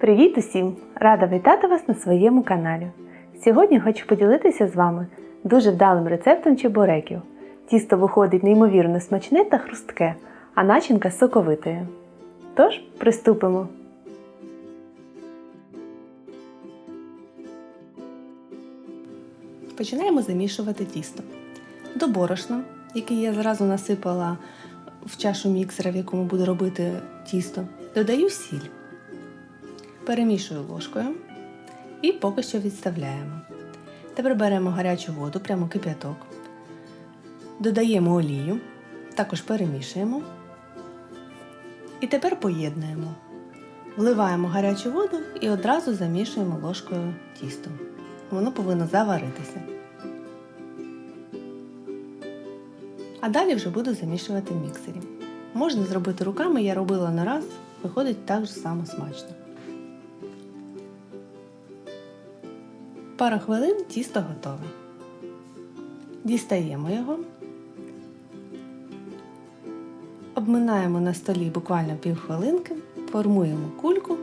Привіт усім! Рада вітати вас на своєму каналі. Сьогодні хочу поділитися з вами дуже вдалим рецептом чебуреків. Тісто виходить неймовірно смачне та хрустке, а начинка соковитою. Тож, приступимо. Починаємо замішувати тісто. До борошна, яке я зразу насипала в чашу міксера, в якому буду робити тісто, додаю сіль. Перемішую ложкою і поки що відставляємо. Тепер беремо гарячу воду, прямо кип'яток. Додаємо олію, також перемішуємо. І тепер поєднуємо. Вливаємо гарячу воду і одразу замішуємо ложкою тісто. Воно повинно заваритися. А далі вже буду замішувати в міксері. Можна зробити руками, я робила не раз, виходить так же само смачно. Пару хвилин тісто готове. Дістаємо його, обминаємо на столі буквально півхвилинки, формуємо кульку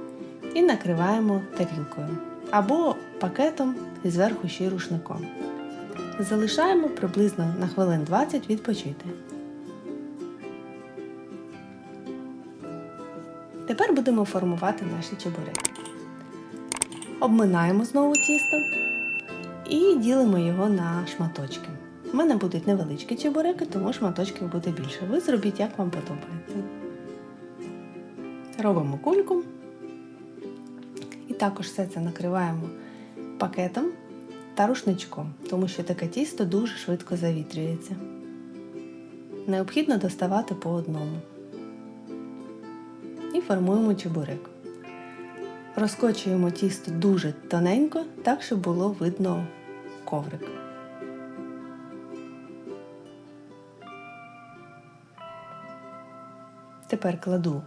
і накриваємо тарілкою або пакетом і зверху ще рушником. Залишаємо приблизно на хвилин 20 відпочити. Тепер будемо формувати наші чебуреки. Обминаємо знову тісто і ділимо його на шматочки. У мене будуть невеличкі чебуреки, тому шматочків буде більше. Ви зробіть, як вам подобається. Робимо кульку. І також все це накриваємо пакетом та рушничком, тому що таке тісто дуже швидко завітрюється. Необхідно доставати по одному. І формуємо чебурек. Розкочуємо тісто дуже тоненько, так, щоб було видно коврик. Тепер кладу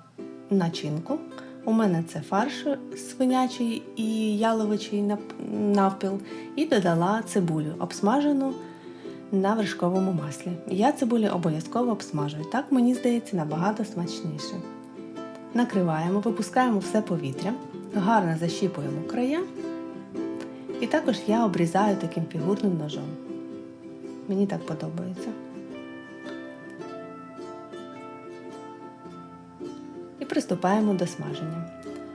начинку. У мене це фарш свинячий і яловичий навпіл, і додала цибулю, обсмажену на вершковому маслі. Я цибулю обов'язково обсмажую. Так мені здається набагато смачніше. Накриваємо, випускаємо все повітря, гарно защіпуємо края. І також я обрізаю таким фігурним ножом. Мені так подобається. І приступаємо до смаження.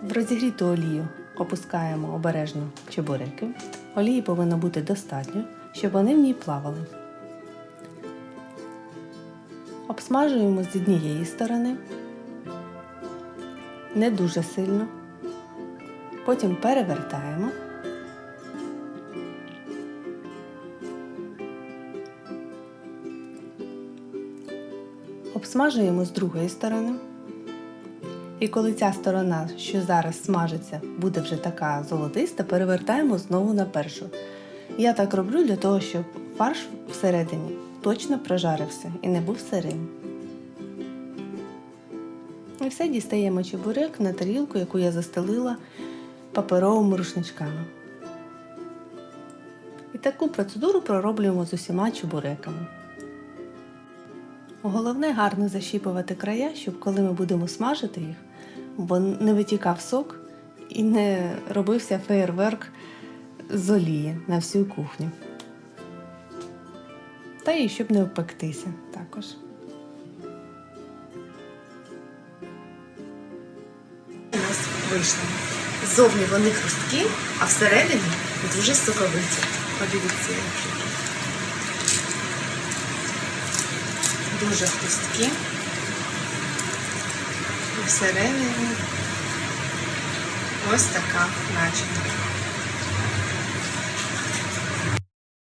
В розігріту олію опускаємо обережно чебуреки. Олії повинно бути достатньо, щоб вони в ній плавали. Обсмажуємо з однієї сторони, не дуже сильно. Потім перевертаємо. Обсмажуємо з другої сторони. І коли ця сторона, що зараз смажиться, буде вже така золотиста, перевертаємо знову на першу. Я так роблю для того, щоб фарш всередині точно прожарився і не був сирим. І все дістаємо чебурек на тарілку, яку я застелила паперовими рушничками. І таку процедуру пророблюємо з усіма чебуреками. Головне гарно защіпувати края, щоб коли ми будемо смажити їх, бо не витікав сок і не робився феєрверк з олії на всю кухню. Та і щоб не обпектися також. У нас вийшло. Зовні вони хрусткі, а всередині дуже соковиті. Подивіться, які. Дуже хрусткі. І всередині ось така начинка.